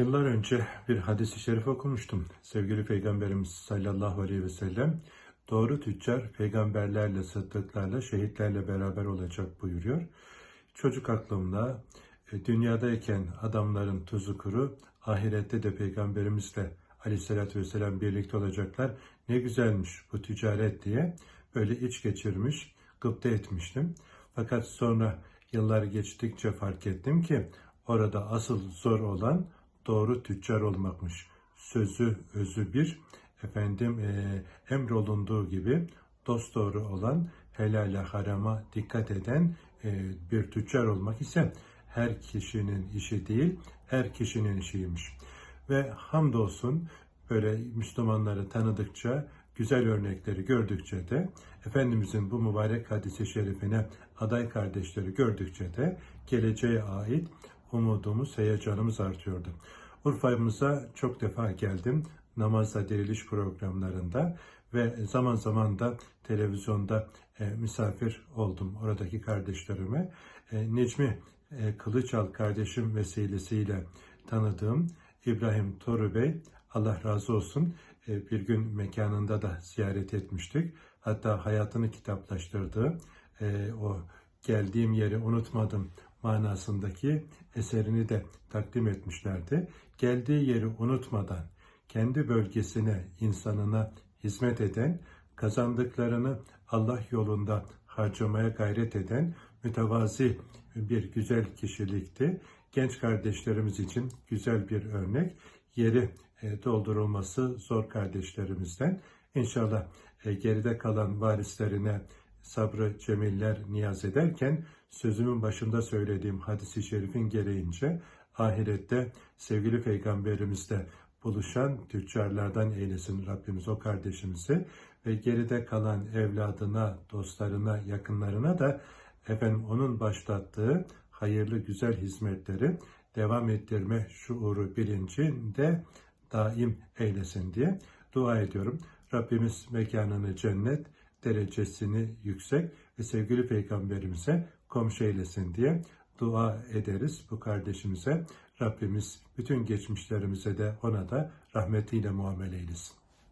Yıllar önce bir hadis-i şerif okumuştum. Sevgili Peygamberimiz sallallahu aleyhi ve sellem doğru tüccar peygamberlerle, sıddıklarla, şehitlerle beraber olacak buyuruyor. Çocuk aklımda e, dünyadayken adamların tuzu kuru, ahirette de peygamberimizle aleyhissalatü vesselam birlikte olacaklar. Ne güzelmiş bu ticaret diye böyle iç geçirmiş, gıpta etmiştim. Fakat sonra yıllar geçtikçe fark ettim ki orada asıl zor olan doğru tüccar olmakmış. Sözü özü bir, efendim e, emrolunduğu gibi dost doğru olan, helale harama dikkat eden e, bir tüccar olmak ise her kişinin işi değil, her kişinin işiymiş. Ve hamdolsun böyle Müslümanları tanıdıkça, güzel örnekleri gördükçe de, Efendimizin bu mübarek hadisi şerifine aday kardeşleri gördükçe de geleceğe ait umudumuz, heyecanımız artıyordu. Urfa'mıza çok defa geldim namazda diriliş programlarında ve zaman zaman da televizyonda e, misafir oldum oradaki kardeşlerime. E, Necmi e, Kılıçal kardeşim vesilesiyle tanıdığım İbrahim Toru Bey, Allah razı olsun e, bir gün mekanında da ziyaret etmiştik. Hatta hayatını kitaplaştırdığı e, o geldiğim yeri unutmadım manasındaki eserini de takdim etmişlerdi. Geldiği yeri unutmadan kendi bölgesine, insanına hizmet eden, kazandıklarını Allah yolunda harcamaya gayret eden mütevazi bir güzel kişilikti. Genç kardeşlerimiz için güzel bir örnek. Yeri e, doldurulması zor kardeşlerimizden. İnşallah e, geride kalan varislerine sabrı cemiller niyaz ederken sözümün başında söylediğim hadisi şerifin gereğince ahirette sevgili peygamberimizle buluşan tüccarlardan eylesin Rabbimiz o kardeşimizi ve geride kalan evladına, dostlarına, yakınlarına da efendim onun başlattığı hayırlı güzel hizmetleri devam ettirme şuuru bilincinde daim eylesin diye dua ediyorum. Rabbimiz mekanını cennet, derecesini yüksek ve sevgili peygamberimize komşu eylesin diye dua ederiz bu kardeşimize. Rabbimiz bütün geçmişlerimize de ona da rahmetiyle muamele eylesin.